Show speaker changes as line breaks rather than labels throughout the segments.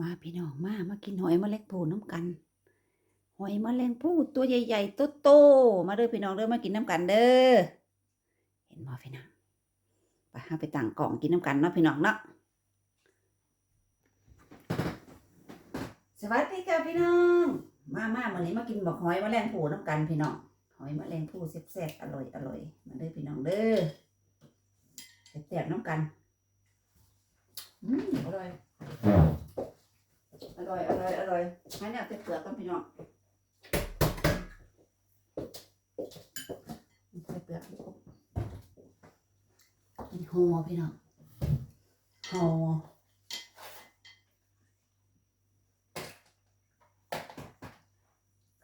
มาพี่น้องมามากินหอยแมลงภู่น้ำกัน หอยแมลงภู่ตัวใหญ่ๆโตๆมาเด้อพี่น้องเด้อมากินน้ำกันเด้อเห็นบ่พี่น้องไปหาไปต่างกล่องกินน้ำกันเนาะพี่น้องเนาะสวัสดีค่ะพี่น้อง มามาวันนี้มากินบอกหอยแมลงภู่น้ำกันพี่น้องหอยแมลงภู่แซ่บๆอร่อยอร่อยมาเด้อพี่น้องเด้อแซ่บๆน้ำกันอืมอร่อย อร่อยอร่อยอร่อยให้เนี่ยเป็นเปลือกกันพี่น้องใส่เปลือกให้ครบเป็นห่อพี่น้องหอ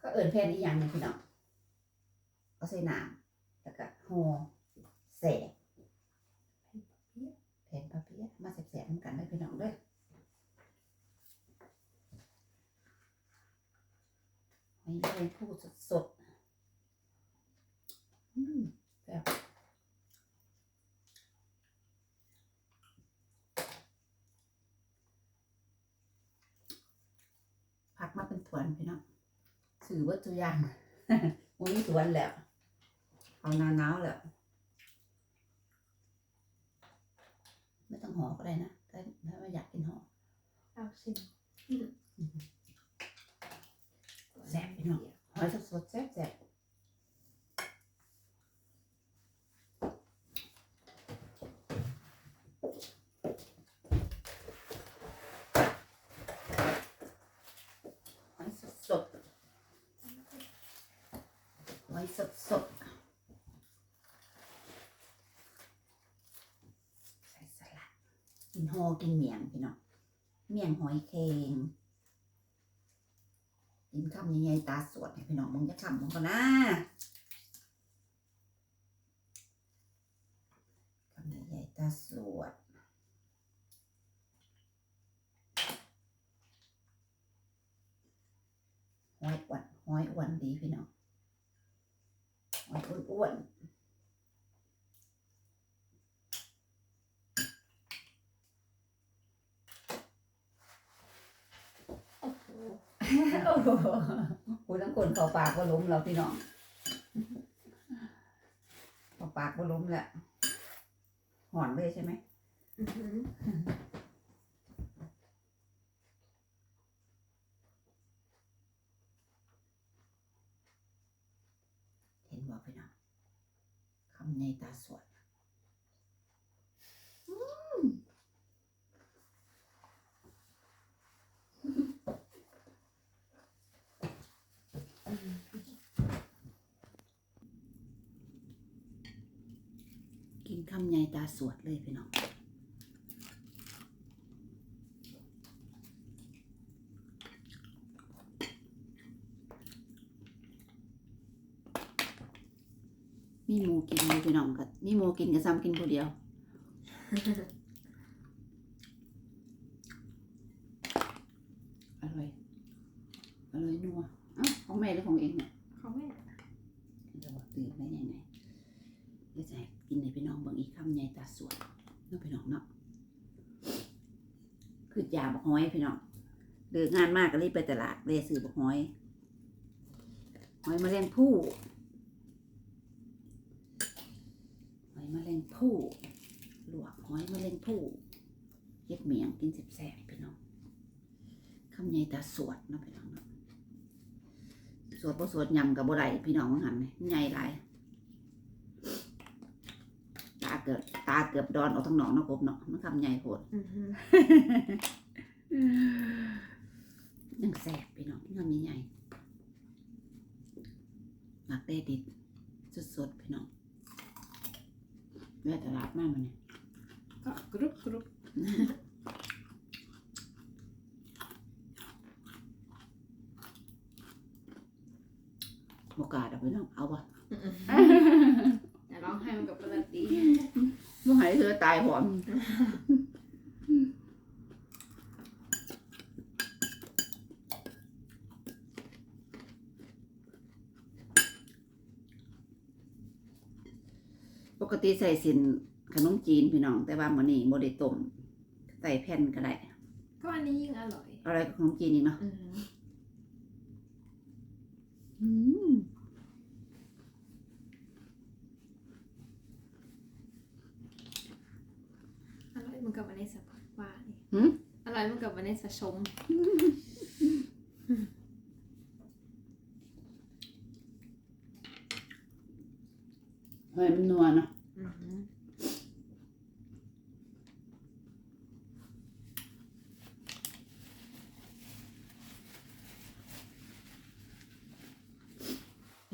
ก็เอิญแพนอีกอย่างหนึงพี่น้องก็ใส่น้ำแล้วก็หอแสกแผ่นปะเปี๊ยมาแสบๆเหมือนกันเลยพี่น้องด้วย อยแมลงภู่สดๆอืมแบบผักมาเป็นถวนพี่น้องสื่อว่าตัวอย่างมันมีถวนแล้ว เอาหนาหนาวแล้ว ไม่ต้องห่อก็ได้นะถ้าถ้าไม่อยากกินห่อ
เอาสิ
แซ่บพี่น้องหอยสดๆแซ่บแซ่บหอยสดสดๆหอย สดสดใส่สลัด กินโฮกินเมียงพี่น้องเมียงหอยเค็งกินคำใหญ่ๆตาสวดให้พี่น้องมึงจะคำมึงก็นะคำใหญ่ๆตาสวดหอยอ้วนหอยอ้วนดีพี่น้อง อยอ้วนๆโอ้โหโอ้โหพูดทั้งคนเข้าปากก็ล้มแล้วพี่น้องเข้าปากก็ล้มแหละหอนเลยใช่ไหม
อื้อหือ
เห็นว่าพี่น้องคำ ในตาสวดอืมกินคำใหญ่ตาสวดเลยพี่น้อง มีหมูกินอยู่พี่น้องกับมีหมูกินกับซ้ำกินผู้เดียว อร่อย อร่อยนัวอ้าวของแม่หรือของเองเนี่ย
เขาไม่
จะบอกตื่นได้ยังไงเดี๋ยวจะให้กินให้พี่น้องเบิ่งอีกคำใหญ่ตาสวยเนาะพี่น้องเนาะคือยาบักหอยพี่น้องเดินงานมากก็รีบไปตลาดเลยซื้อบักหอย หอยแมลงผู้ หอยแมลงผู้ลวกหอยแมลงผู้เย็ดเมียงกินแซ่บๆพี่น้องคำใหญ่ตาสวดเนาะพี่น้องเนาะสวดบ่สวดยำกับบ่ได้พี่น้องมันหันไหมใหญ่หลายตาเกือบตาเกือบดอนออกทั้งหนองเนาะกบเนาะมันคำใหญ่โพด
อื้อหือ
ยังแสบพี่น้องคำใหญ่ๆหมักได้ดิดสดๆพี่น้อง แวะตลาดมากมันเนี่ย
ก็กรุบกรุบ
โอกาสเอาไปน้องเอาวะ
อย่าร้องไห้มันกับปกติ
ลูกหายเธอตายหอม กติใส่สินขนมจีนพี่น้อง แต่ว่ามื้อนี้บ่ได้ต้มใส่แผ่นก็ได้
ก็ก็อันนี้ยิ่งอร่อย
อะไรกับขนมจีนอีกเนาะ
อือหือ
อืม
อร่อยเหมือนกับวันนี้สับว่านี่
หืม
อร่อยเหมือนกับวันนี้สะชม
เฮ้ยมันนัวเนาะ
อือหือ
เห็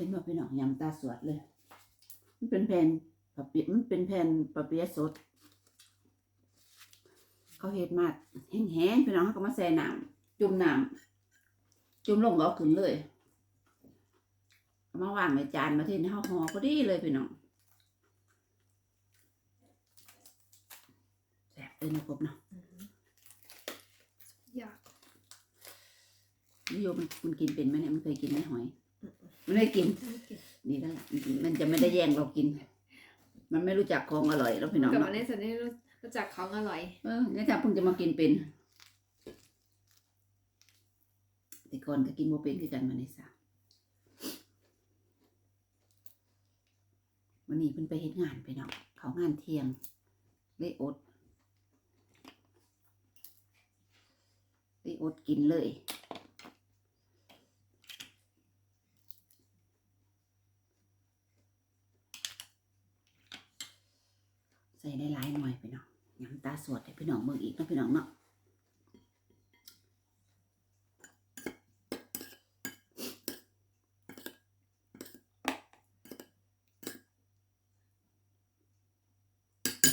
นว่าพี่น้องยำตาสวดเลย มันเป็นแผ่นปะเปียมันเป็นแผ่นปะเปียสด เขาเฮ็ดมาแห้งๆพี่น้องเขาก็มาแช่น้ำจุ่มน้ำจุ่มลงก็เอาขึ้นเลยเอามาวางในจานมาที่ในห้อห่อพอดีเลยพี่น้องแซ่บ เลยนะกบเนาะ
อือหืออยาก
นิยมมันมันกินเป็นไหมเนี่ยมันเคยกินไหมหอย มันไม่กิน
ไม่กิน
ดีแล้วล่ะมันจะไม่ได้แย่งเรากิน มันไม่รู้จักของอร่อยแล้วพี่น้อง
กับ
เนาะ
วันนี้สันนี่รู้รู้จักของอร่อย
เออเนี่ยจ้าเพิ่งจะมากินเป็นแต่ก่อนก็กินโมเป็นคือกันมาในสาวันนี้เพิ่นไปเฮ็ดงานไปเนาะเขางานเที่ยงเลยอด เลยอดกินเลย ใส่ได้หลายหน่อยพี่น้องยำตาสวดให้พี่น้องเบิ่งอีกนะพี่น้องเนาะ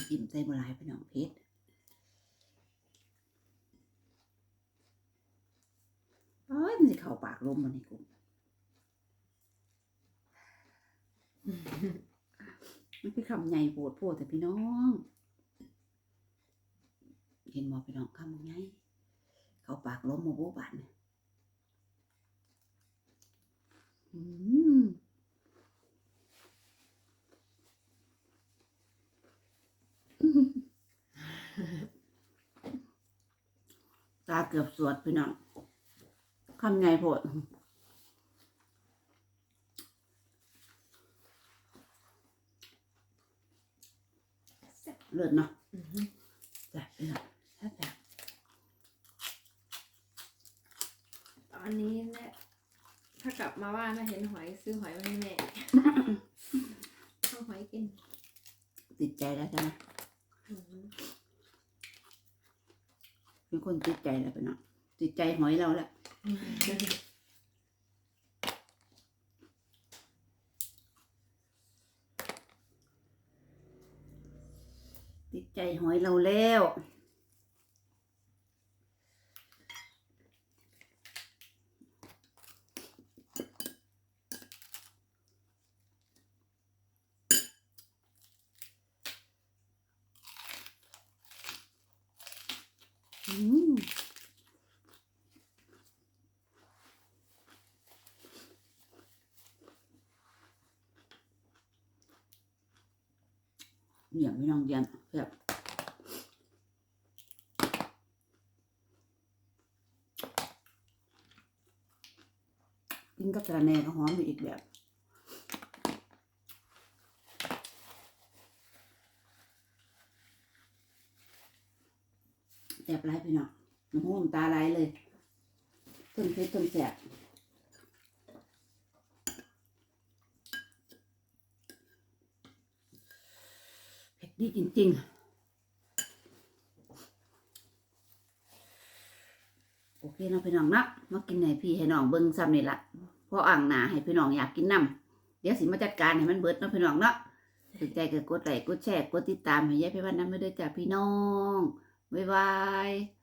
กินใส่บหลายพี่น้องเพชรเอ้ย มันสิเข้าปากลมมันนี่กูมันคือคำใหญ่โปวดโพดแต่พี่น้อง เห็นหมอพี่น้องคำใหญ่เขาปากลมโมโบบานเนี่ยอืมตาเกือบสวดพี่น้อง คำไงโพด
แซ่บ
เลือดเนาะ
อือหือ
แซ่บพี่น้องแซ่บแซ่บ
ตอนนี้เนี่ยถ้ากลับมาบ้านถ้าเห็นหอยซื้อหอยมาให้แม่เอาหอยกิน
ติดใจแล้วใช่ไหม
อือหือ
เป็นคนติดใจแล้วพี่น้อ งติดใจหอยเราแล้วติดใจหอยเราแล้วอืม เยี่ยมพี่น้องเยี่ยมแบบกินกับสะระแหน่ก็หอมไปอีกแบบแสบไรพี่น้องน้ำหูน้ำตาไหลเลยต้นเพชรต้นแสบ ดีจริงๆ โอเคน้องพี่น้องนะมากินให้พี่ให้น้องเบิ้งซ้ำนี่ละเพราะอ่างหนาให้พี่น้องอยากกินน้ำเดี๋ยวสิมาจัดการให้มันเบิดเนาะพี่น้องเนาะสนใจก็กดไลค์กดแชร์กดติดตามให้ยายพี่วันน้ำไม่ได้จากพี่น้องบ๊ายบาย